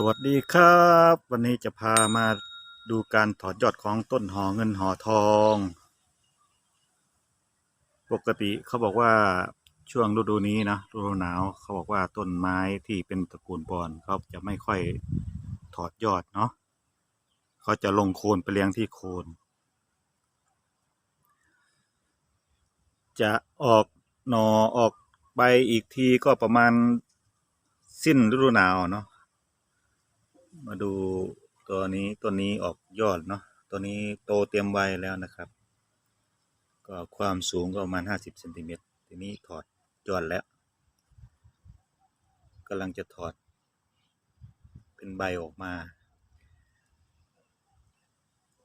สวัสดีครับ วันนี้จะพามาดูการถอดยอดของต้นหอเงินหอทอง ปกติเขาบอกว่าช่วงฤดูนี้นะฤดูหนาวเขาบอกว่าต้นไม้ที่เป็นตระกูลบอนเขาจะไม่ค่อยถอดยอดเนาะเขาจะลงโคนไปเลี้ยงที่โคน จะออกหนอออกใบอีกทีก็ประมาณสิ้นฤดูหนาวเนาะ มาดูตัวนี้ตัวนี้ออกยอดเนาะตัวนี้โตเตรียมไว้แล้วนะครับ ก็ความสูงก็ประมาณห้าสิบเซนติเมตรทีนี้ถอดยอดแล้วกำลังจะถอด เป็นใบออกมา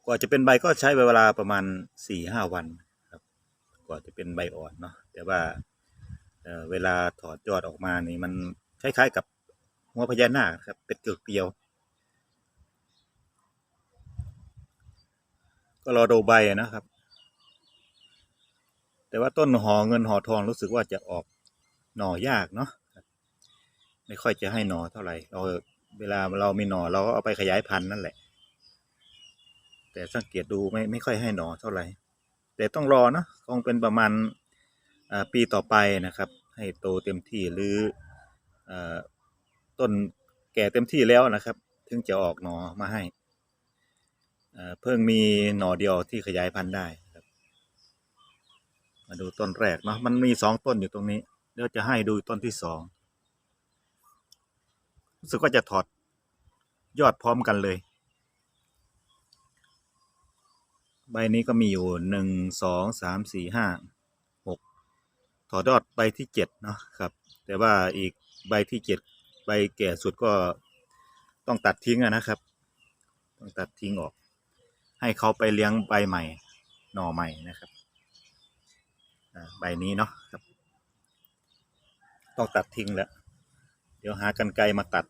กว่าจะเป็นใบก็ใช้เวลาประมาณสี่ห้าวันครับ กว่าจะเป็นใบอ่อนเนาะแต่ว่าเอ่อเวลาถอดยอดออกมานี่มันคล้ายๆกับหัวพญานาคครับ เป็นเกลือกเกลียว ก็รอดูใบนะครับ แต่ว่าต้นหอเงินหอทองรู้สึกว่าจะออกหน่อยากเนาะไม่ค่อยจะให้หน่อเท่าไหร่เราเวลาเรามีหน่อเราก็เอาไปขยายพันธุ์นั่นแหละ แต่สังเกตดูไม่ไม่ค่อยให้หน่อเท่าไหร่ แต่ต้องรอนะคงเป็นประมาณปีต่อไปนะครับ ให้โตเต็มที่หรืออต้นแก่เต็มที่แล้วนะครับ ถึงจะออกหน่อมาให้ เพิ่งมีหน่อเดียวที่ขยายพันธุ์ได้ครับมาดูต้นแรกเนาะมันมีสองต้นอยู่ตรงนี้ เดี๋ยวจะให้ดูต้นที่สองรู้สึกว่าจะถอดยอดพร้อมกันเลย ใบนี้ก็มีอยู่หนึ่งสองสามสี่ห้าหกถอดยอดใบที่เจ็ดเนาะครับ แต่ว่าอีกใบที่เจ็ดใบแก่สุดก็ต้องตัดทิ้งนะครับ ต้องตัดทิ้งออก ให้เขาไปเลี้ยงใบใหม่ หน่อใหม่นะครับใบนี้เนาะครับ ต้องตัดทิ้งแล้ว เดี๋ยวหากันไกรมาตัด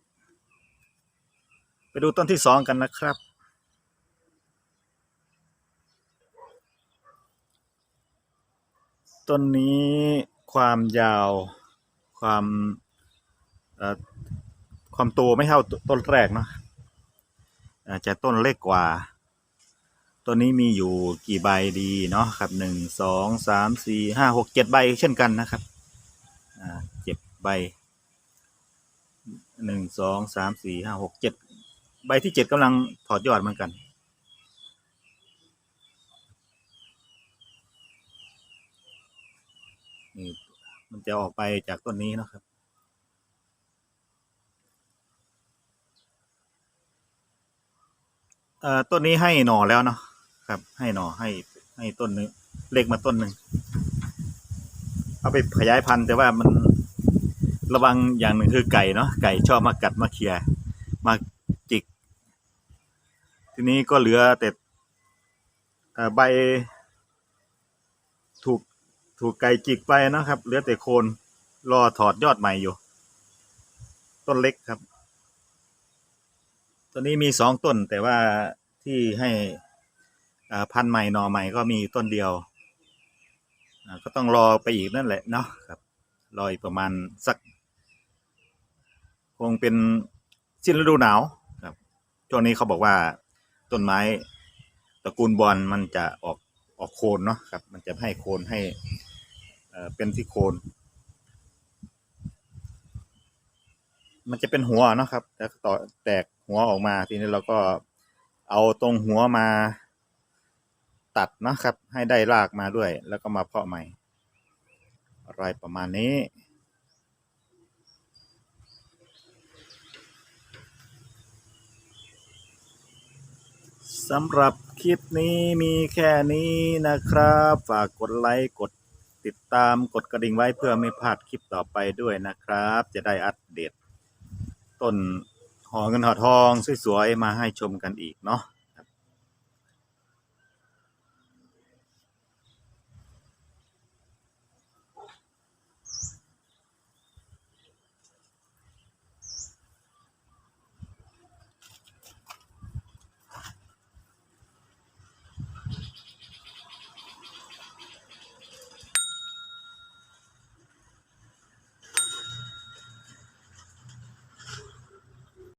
ไปดูต้นที่สองกันนะครับ ต้นนี้ความยาวความความโตไม่เท่าต้นแรกเนาะจะต้นเล็กกว่า ตัวนี้มีอยู่กี่ใบดีเนาะครับหนึ่งสองสามสี่ห้าหกเจ็ดใบเช่นกันนะครับอ่าเจ็ดใบหนึ่งสองสามสี่ห้าหกเจ็ดใบที่เจ็ดกำลังถอดยอดเหมือนกัน นี่มันจะออกไปจากต้นนี้นะครับ เอ่อต้นนี้ให้หน่อแล้วเนาะ ครับ ให้หน่อให้ให้ต้นนึงเล็กมาต้นหนึ่งเอาไปขยายพันธุ์แต่ว่ามันระวังอย่างหนึ่งคือไก่เนาะไก่ชอบมากัดมาเคียมาจิก ทีนี้ก็เหลือแต่ใบถูกถูกไก่จิกไปนะครับ เหลือแต่โคนรอถอดยอดใหม่อยู่ ต้นเล็กครับ ตัวนี้มีสองต้นแต่ว่าที่ให้ พันธุ์ใหม่หน่อใหม่ก็มีต้นเดียว ก็ต้องรอไปอีกนั่นแหละเนาะครับ รออีกประมาณสัก คงเป็นสิ้นฤดูหนาวครับช่วงนี้เขาบอกว่าต้นไม้ตระกูลบอลมันจะออกออกโคนเนาะครับ มันจะให้โคนให้เอ่อเป็นที่โคน มันจะเป็นหัวเนาะครับแล้วต่อแตกหัวออกมาทีนี้เราก็เอาตรงหัวมา ตัดเนาะครับ ให้ได้รากมาด้วย แล้วก็มาเพาะใหม่ อะไรประมาณนี้ สำหรับคลิปนี้มีแค่นี้นะครับ ฝากกดไลค์กดติดตามกดกระดิ่งไว้เพื่อไม่พลาดคลิปต่อไปด้วยนะครับ จะได้อัปเดตต้นหอเงินหอทองสวยๆมาให้ชมกันอีกเนาะ